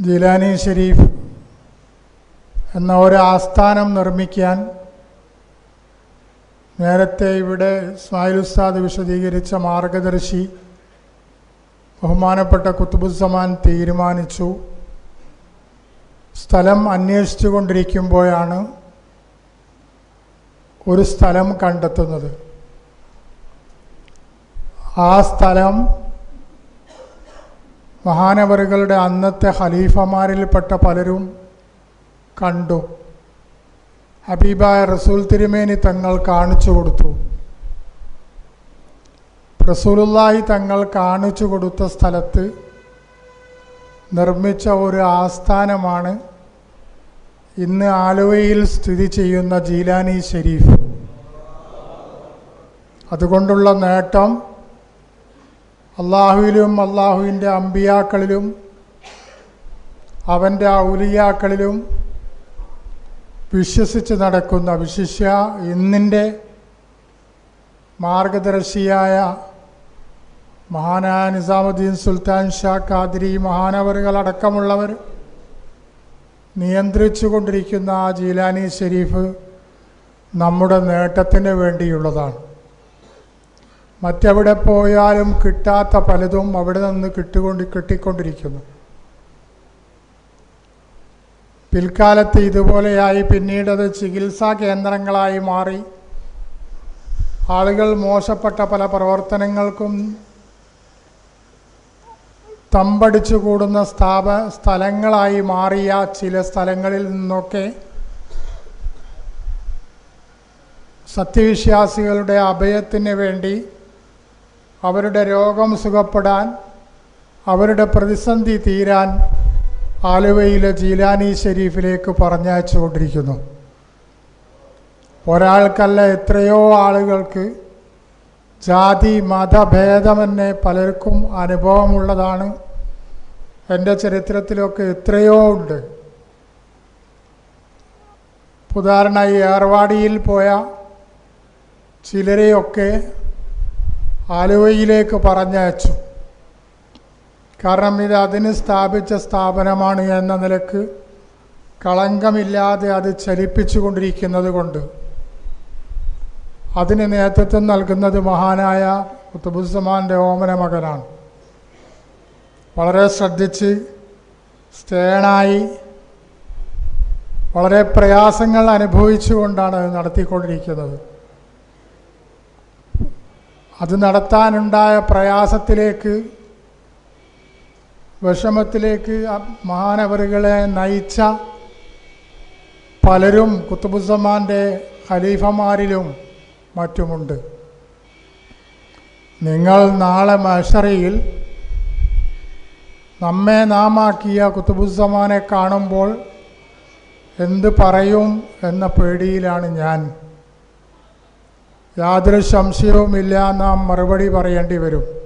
ജിലാനി ഷെരീഫ് എന്ന ഒരു ആസ്ഥാനം നിർമ്മിക്കാൻ നേരത്തെ ഇവിടെ സ്മായിൽ ഉസ്താദ് വിശദീകരിച്ച മാർഗദർശി ബഹുമാനപ്പെട്ട കുത്തുബുസമാൻ തീരുമാനിച്ചു. സ്ഥലം അന്വേഷിച്ചു കൊണ്ടിരിക്കുമ്പോഴാണ് ഒരു സ്ഥലം കണ്ടെത്തുന്നത്. ആ സ്ഥലം മഹാനവറുകളുടെ അന്നത്തെ ഖലീഫമാരിൽപ്പെട്ട പലരും കണ്ടു. ഹബീബായ റസൂൽ തിരുമേനി തങ്ങൾ കാണിച്ചു കൊടുത്തു. റസൂലുല്ലാഹി തങ്ങൾ കാണിച്ചു കൊടുത്ത സ്ഥലത്ത് നിർമ്മിച്ച ഒരു ആസ്ഥാനമാണ് ഇന്ന് ആലുവയിൽ സ്ഥിതി ചെയ്യുന്ന ജീലാനി ഷെരീഫ്. അതുകൊണ്ടുള്ള നേട്ടം അള്ളാഹുവിലും അള്ളാഹുവിന്റെ അമ്പിയാക്കളിലും അവന്റെ ഔലിയാക്കളിലും വിശ്വസിച്ച് നടക്കുന്ന വിശിഷ്യ ഇന്നിന്റെ മാർഗദർശിയായ മഹാനായ നിസാമുദ്ദീൻ സുൽത്താൻ ഷാ ഖാദിരി മഹാനവറുകളടക്കമുള്ളവർ നിയന്ത്രിച്ചു കൊണ്ടിരിക്കുന്ന ആ ജീലാനി ഷെരീഫ് നമ്മുടെ നേട്ടത്തിന് വേണ്ടിയുള്ളതാണ്. മറ്റെവിടെ പോയാലും കിട്ടാത്ത പലതും അവിടെ നിന്ന് കിട്ടുകൊണ്ട് കിട്ടിക്കൊണ്ടിരിക്കുന്നു. പിൽക്കാലത്ത് ഇതുപോലെയായി പിന്നീടത് ചികിത്സാ കേന്ദ്രങ്ങളായി മാറി. ആളുകൾ മോശപ്പെട്ട പല പ്രവർത്തനങ്ങൾക്കും തമ്പടിച്ചു കൂടുന്ന സ്ഥാപ സ്ഥലങ്ങളായി മാറിയ ചില സ്ഥലങ്ങളിൽ നിന്നൊക്കെ സത്യവിശ്വാസികളുടെ അഭയത്തിന് വേണ്ടി അവരുടെ രോഗം സുഖപ്പെടാൻ അവരുടെ പ്രതിസന്ധി തീരാൻ ആലുവയിലെ ജീലാനി ഷെരീഫിലേക്ക് പറഞ്ഞയച്ചുകൊണ്ടിരിക്കുന്നു. ഒരാൾക്കല്ല എത്രയോ ആളുകൾക്ക് ജാതി മതഭേദമെന്നെ പലർക്കും അനുഭവമുള്ളതാണ്. എന്റെ ചരിത്രത്തിലൊക്കെ എത്രയോ ഉണ്ട്. ഉദാഹരണമായി ഏർവാടിയിൽ പോയ ചിലരെയൊക്കെ ആലുവയിലേക്ക് പറഞ്ഞയച്ചു. കാരണം ഇത് അതിന് സ്ഥാപിച്ച സ്ഥാപനമാണ് എന്ന നിലയ്ക്ക് കളങ്കമില്ലാതെ അത് ചലിപ്പിച്ചു കൊണ്ടിരിക്കുന്നത് കൊണ്ട് അതിന് നേതൃത്വം നൽകുന്നത് മഹാനായ കുത്തുബുസമാന്റെ ഓമന മകനാണ്. വളരെ ശ്രദ്ധിച്ച് സ്റ്റേണായി വളരെ പ്രയാസങ്ങൾ അനുഭവിച്ചുകൊണ്ടാണ് അത് നടത്തിക്കൊണ്ടിരിക്കുന്നത്. അത് നടത്താനുണ്ടായ പ്രയാസത്തിലേക്ക് വിഷമത്തിലേക്ക് മഹാനവറുകളെ നയിച്ച പലരും കുത്തുബുസമാന്റെ ഖലീഫമാരിലും മറ്റുമുണ്ട്. നിങ്ങൾ നാളെ മഷറിയിൽ നമ്മെ നാമാക്കിയ കുത്തുബുസമാനെ കാണുമ്പോൾ എന്ത് പറയും എന്ന പേടിയിലാണ് ഞാൻ. യാതൊരു സംശയവുമില്ല. നാം മറുപടി പറയേണ്ടി വരും.